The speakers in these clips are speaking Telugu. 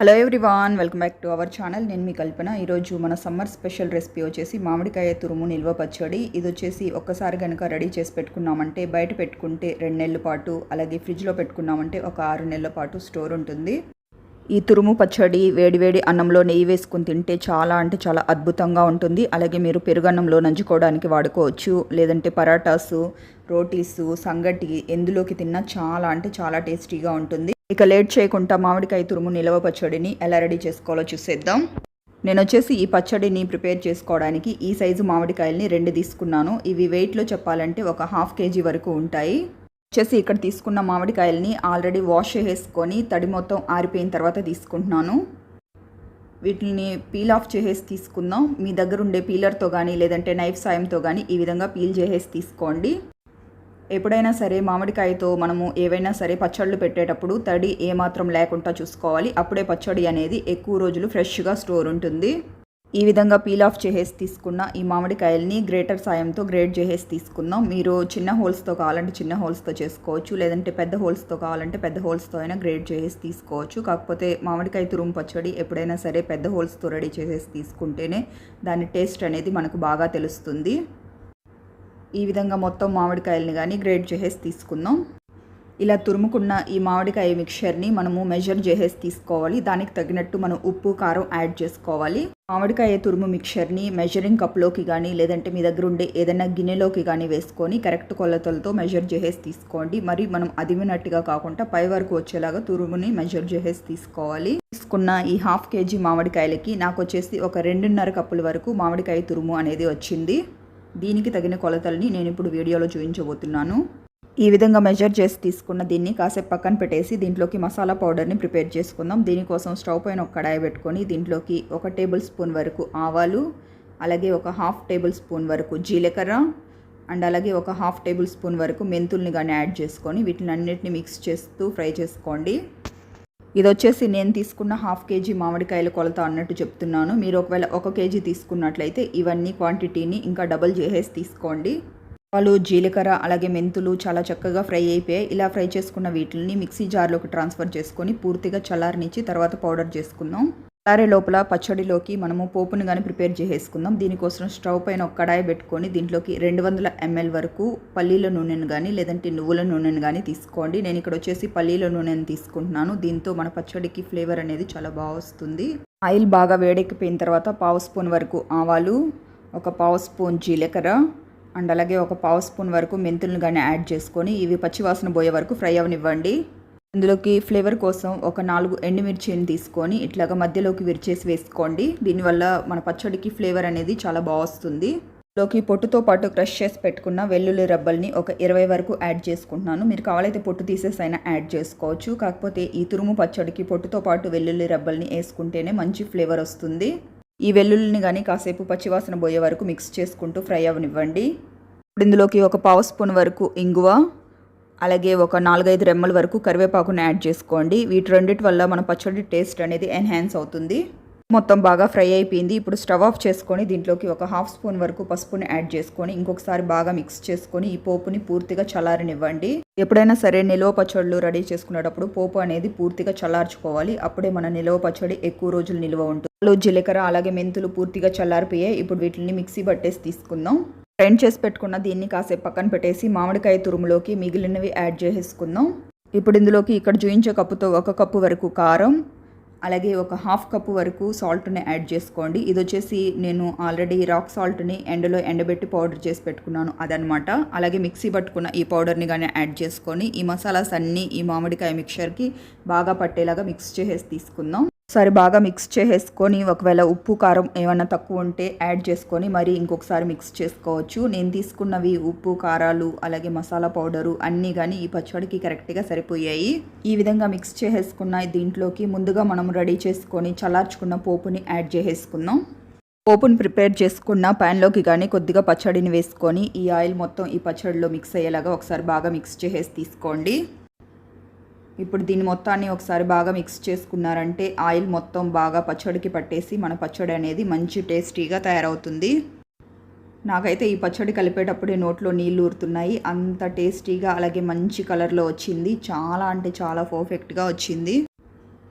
Hello everyone welcome back to our channel నేను మీ కల్పన. ఈరోజు మన సమ్మర్ స్పెషల్ రెసిపీ వచ్చేసి మామిడికాయ తురుము నిల్వ పచ్చడి. ఇది వచ్చేసి ఒక్కసారి కనుక రెడీ చేసి పెట్టుకున్నామంటే బయట పెట్టుకుంటే రెండు నెలల పాటు అలాగే ఫ్రిడ్జ్లో పెట్టుకున్నామంటే ఒక ఆరు నెలల పాటు స్టోర్ ఉంటుంది. ఈ తురుము పచ్చడి వేడివేడి అన్నంలో నెయ్యి వేసుకుని తింటే చాలా అంటే చాలా అద్భుతంగా ఉంటుంది. అలాగే మీరు పెరుగన్నంలో నంచుకోవడానికి వాడుకోవచ్చు. లేదంటే పరాటాసు రోటీసు సంగటి ఎందులోకి తిన్నా చాలా అంటే చాలా టేస్టీగా ఉంటుంది. ఇక లేట్ చేయకుండా మామిడికాయ తురుము నిలవ పచ్చడిని ఎలా రెడీ చేసుకోవాలో చూసేద్దాం. నేను వచ్చేసి ఈ పచ్చడిని ప్రిపేర్ చేసుకోవడానికి ఈ సైజు మామిడికాయల్ని రెండు తీసుకున్నాను. ఇవి వెయిట్లో చెప్పాలంటే ఒక హాఫ్ కేజీ వరకు ఉంటాయి. వచ్చేసి ఇక్కడ తీసుకున్న మామిడికాయల్ని ఆల్రెడీ వాష్ చేసుకొని తడి మొత్తం ఆరిపోయిన తర్వాత తీసుకుంటున్నాను. వీటిని పీల్ ఆఫ్ చేసేసి తీసుకుందాం. మీ దగ్గర ఉండే పీలర్తో కానీ లేదంటే నైఫ్ సాయంతో కానీ ఈ విధంగా పీల్ చేసేసి తీసుకోండి. ఎప్పుడైనా సరే మామిడికాయతో మనము ఏవైనా సరే పచ్చళ్ళు పెట్టేటప్పుడు తడి ఏమాత్రం లేకుండా చూసుకోవాలి. అప్పుడే పచ్చడి అనేది ఎక్కువ రోజులు ఫ్రెష్గా స్టోర్ ఉంటుంది. ఈ విధంగా పీల్ ఆఫ్ చేసేసి తీసుకున్న ఈ మామిడికాయల్ని గ్రేటర్ సాయంతో గ్రేట్ చేసేసి తీసుకుందాం. మీరు చిన్న హోల్స్తో కావాలంటే చిన్న హోల్స్తో చేసుకోవచ్చు. లేదంటే పెద్ద హోల్స్తో కావాలంటే పెద్ద హోల్స్తో అయినా గ్రేట్ చేసేసి తీసుకోవచ్చు. కాకపోతే మామిడికాయ తురుము పచ్చడి ఎప్పుడైనా సరే పెద్ద హోల్స్తో రెడీ చేసేసి తీసుకుంటేనే దాని టేస్ట్ అనేది మనకు బాగా తెలుస్తుంది. ఈ విధంగా మొత్తం మామిడికాయలని కానీ గ్రేట్ చేసేసి తీసుకుందాం. ఇలా తురుముకున్న ఈ మామిడికాయ మిక్చర్ని మనము మెజర్ చేసేసి తీసుకోవాలి. దానికి తగినట్టు మనం ఉప్పు కారం యాడ్ చేసుకోవాలి. మామిడికాయ తురుము మిక్చర్ని మెజరింగ్ కప్లోకి కానీ లేదంటే మీ దగ్గర ఉండే ఏదైనా గిన్నెలోకి కానీ వేసుకొని కరెక్ట్ కొలతలతో మెజర్ చేసేసి తీసుకోండి. మరి మనం అదిమినట్టుగా కాకుండా పై వరకు వచ్చేలాగా తురుముని మెజర్ చేసేసి తీసుకోవాలి. తీసుకున్న ఈ హాఫ్ కేజీ మామిడికాయలకి నాకు వచ్చేసి ఒక రెండున్నర కప్పుల వరకు మామిడికాయ తురుము అనేది వచ్చింది. దీనికి తగిన కొలతల్ని నేను ఇప్పుడు వీడియోలో చూపించబోతున్నాను. ఈ విధంగా మెజర్ చేసి తీసుకున్న దీన్ని కాసేపు పక్కన పెట్టేసి దీంట్లోకి మసాలా పౌడర్ని ప్రిపేర్ చేసుకుందాం. దీనికోసం స్టవ్ పైన ఒక కడాయి పెట్టుకొని దీంట్లోకి ఒక టేబుల్ స్పూన్ వరకు ఆవాలు అలాగే ఒక హాఫ్ టేబుల్ స్పూన్ వరకు జీలకర్ర అండ్ అలాగే ఒక హాఫ్ టేబుల్ స్పూన్ వరకు మెంతుల్ని కానీ యాడ్ చేసుకొని వీటిని అన్నిటిని మిక్స్ చేస్తూ ఫ్రై చేసుకోండి. ఇది వచ్చేసి నేను తీసుకున్న హాఫ్ కేజీ మామిడికాయల కొలత అన్నట్టు చెప్తున్నాను. మీరు ఒకవేళ ఒక కేజీ తీసుకున్నట్లయితే ఇవన్నీ క్వాంటిటీని ఇంకా డబుల్ చేసేసి తీసుకోండి. వాళ్ళు జీలకర్ర అలాగే మెంతులు చాలా చక్కగా ఫ్రై అయిపోయాయి. ఇలా ఫ్రై చేసుకున్న వీటిని మిక్సీ జార్లోకి ట్రాన్స్ఫర్ చేసుకొని పూర్తిగా చల్లారనిచ్చి తర్వాత పౌడర్ చేసుకుందాం. చల్లారే లోపల పచ్చడిలోకి మనము పోపుని కానీ ప్రిపేర్ చేసేసుకుందాం. దీనికోసం స్టవ్ పైన ఒక కడాయి పెట్టుకొని దీంట్లోకి రెండు వందల ఎంఎల్ వరకు పల్లీల నూనెను కానీ లేదంటే నువ్వుల నూనెను కానీ తీసుకోండి. నేను ఇక్కడ వచ్చేసి పల్లీల నూనెను తీసుకుంటున్నాను. దీంతో మన పచ్చడికి ఫ్లేవర్ అనేది చాలా బాగా వస్తుంది. ఆయిల్ బాగా వేడెక్కిపోయిన తర్వాత పావు స్పూన్ వరకు ఆవాలు ఒక పావు స్పూన్ జీలకర్ర అండ్ అలాగే ఒక పావు స్పూన్ వరకు మెంతులను కానీ యాడ్ చేసుకొని ఇవి పచ్చివాసన పోయే వరకు ఫ్రై అవనివ్వండి. ఇందులోకి ఫ్లేవర్ కోసం ఒక నాలుగు ఎండుమిర్చిని తీసుకొని ఇట్లాగా మధ్యలోకి విరిచేసి వేసుకోండి. దీనివల్ల మన పచ్చడికి ఫ్లేవర్ అనేది చాలా బాగా వస్తుంది. లోకి పొట్టుతో పాటు క్రష్ చేసి పెట్టుకున్న వెల్లుల్లి రబ్బల్ని ఒక ఇరవై వరకు యాడ్ చేసుకుంటున్నాను. మీరు కావాలైతే పొట్టు తీసేసి అయినా యాడ్ చేసుకోవచ్చు. కాకపోతే ఈ తురుము పచ్చడికి పొట్టుతో పాటు వెల్లుల్లి రబ్బల్ని వేసుకుంటేనే మంచి ఫ్లేవర్ వస్తుంది. ఈ వెల్లుల్లిని కానీ కాసేపు పచ్చివాసన పోయే వరకు మిక్స్ చేసుకుంటూ ఫ్రై అవనివ్వండి. ఇప్పుడు ఇందులోకి ఒక పావు స్పూన్ వరకు ఇంగువ అలాగే ఒక నాలుగైదు రెమ్మల వరకు కరివేపాకుని యాడ్ చేసుకోండి. వీటి రెండిటి వల్ల మన పచ్చడి టేస్ట్ అనేది ఎన్హాన్స్ అవుతుంది. మొత్తం బాగా ఫ్రై అయిపోయింది. ఇప్పుడు స్టవ్ ఆఫ్ చేసుకొని దీంట్లోకి ఒక హాఫ్ స్పూన్ వరకు పసుపుని యాడ్ చేసుకొని ఇంకొకసారి బాగా మిక్స్ చేసుకొని ఈ పోపుని పూర్తిగా చల్లారనివ్వండి. ఎప్పుడైనా సరే నిలవ పచ్చళ్ళు రెడీ చేసుకునేటప్పుడు పోపు అనేది పూర్తిగా చల్లార్చుకోవాలి. అప్పుడే మన నిలవ పచ్చడి ఎక్కువ రోజులు నిల్వ ఉంటుంది. జీలకర్ర అలాగే మెంతులు పూర్తిగా చల్లారిపోయాయి. ఇప్పుడు వీటిని మిక్సీ పట్టేసి తీసుకుందాం. గ్రైండ్ చేసి పెట్టుకున్న దీన్ని కాసేపు పక్కన పెట్టేసి మామిడికాయ తురుములోకి మిగిలినవి యాడ్ చేసేసుకుందాం. ఇప్పుడు ఇందులోకి ఇక్కడ చూయించే కప్పుతో ఒక కప్పు వరకు కారం అలాగే ఒక హాఫ్ కప్పు వరకు సాల్ట్ని యాడ్ చేసుకోండి. ఇది వచ్చేసి నేను ఆల్రెడీ రాక్ సాల్ట్ని ఎండలో ఎండబెట్టి పౌడర్ చేసి పెట్టుకున్నాను అదనమాట. అలాగే మిక్సీ పట్టుకున్న ఈ పౌడర్ని కానీ యాడ్ చేసుకొని ఈ మసాలాస్ అన్నీ ఈ మామిడికాయ మిక్చర్కి బాగా పట్టేలాగా మిక్స్ చేసేసి తీసుకుందాం. ఒకసారి బాగా మిక్స్ చేసేసుకొని ఒకవేళ ఉప్పు కారం ఏమైనా తక్కువ ఉంటే యాడ్ చేసుకొని మరి ఇంకొకసారి మిక్స్ చేసుకోవచ్చు. నేను తీసుకున్నవి ఉప్పు కారాలు అలాగే మసాలా పౌడరు అన్నీ కానీ ఈ పచ్చడికి కరెక్ట్గా సరిపోయాయి. ఈ విధంగా మిక్స్ చేసేసుకున్న దీంట్లోకి ముందుగా మనం రెడీ చేసుకొని చల్లార్చుకున్న పోపుని యాడ్ చేసేసుకుందాం. పోపుని ప్రిపేర్ చేసుకున్న ప్యాన్లోకి కానీ కొద్దిగా పచ్చడిని వేసుకొని ఈ ఆయిల్ మొత్తం ఈ పచ్చడిలో మిక్స్ అయ్యేలాగా ఒకసారి బాగా మిక్స్ చేసేసి తీసుకోండి. ఇప్పుడు దీన్ని మొత్తాన్ని ఒకసారి బాగా మిక్స్ చేసుకున్నారంటే ఆయిల్ మొత్తం బాగా పచ్చడికి పట్టేసి మన పచ్చడి అనేది మంచి టేస్టీగా తయారవుతుంది. నాకైతే ఈ పచ్చడి కలిపేటప్పుడే నోట్లో నీళ్ళు ఊరుతున్నాయి. అంత టేస్టీగా అలాగే మంచి కలర్లో వచ్చింది. చాలా అంటే చాలా పర్ఫెక్ట్గా వచ్చింది.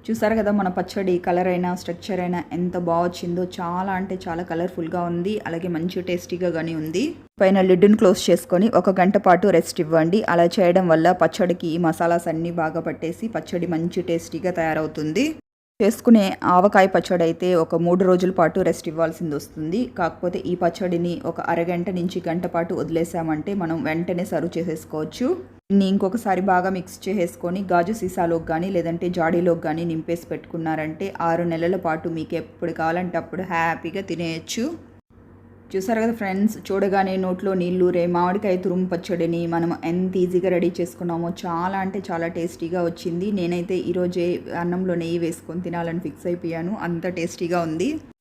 చూసారు కదా మన పచ్చడి కలర్ అయినా స్ట్రక్చర్ అయినా ఎంత బాగా వచ్చిందో. చాలా అంటే చాలా కలర్ఫుల్గా ఉంది. అలాగే మంచి టేస్టీగా కానీ ఉంది. పైన లిడ్డును క్లోజ్ చేసుకొని ఒక గంట పాటు రెస్ట్ ఇవ్వండి. అలా చేయడం వల్ల పచ్చడికి ఈ మసాలాస్ అన్నీ బాగా పట్టేసి పచ్చడి మంచి టేస్టీగా తయారవుతుంది. చేసుకునే ఆవకాయ పచ్చడి అయితే ఒక మూడు రోజుల పాటు రెస్ట్ ఇవ్వాల్సింది వస్తుంది. కాకపోతే ఈ పచ్చడిని ఒక అరగంట నుంచి గంట పాటు వదిలేసామంటే మనం వెంటనే సర్వ్ చేసేసుకోవచ్చు. దీన్ని ఇంకొకసారి బాగా మిక్స్ చేసేసుకొని గాజు సీసాలోకి కానీ లేదంటే జాడీలోకి కానీ నింపేసి పెట్టుకున్నారంటే ఆరు నెలల పాటు మీకు ఎప్పుడు కావాలంటే అప్పుడు హ్యాపీగా తినేయచ్చు. చూసారు కదా ఫ్రెండ్స్ చూడగానే నోట్లో నీళ్ళు రే మామిడికాయ తురుము పచ్చడిని మనం ఎంత ఈజీగా రెడీ చేసుకున్నామో చాలా అంటే చాలా టేస్టీగా వచ్చింది. నేనైతే ఈరోజే అన్నంలో నెయ్యి వేసుకొని తినాలని ఫిక్స్ అయిపోయాను. అంత టేస్టీగా ఉంది.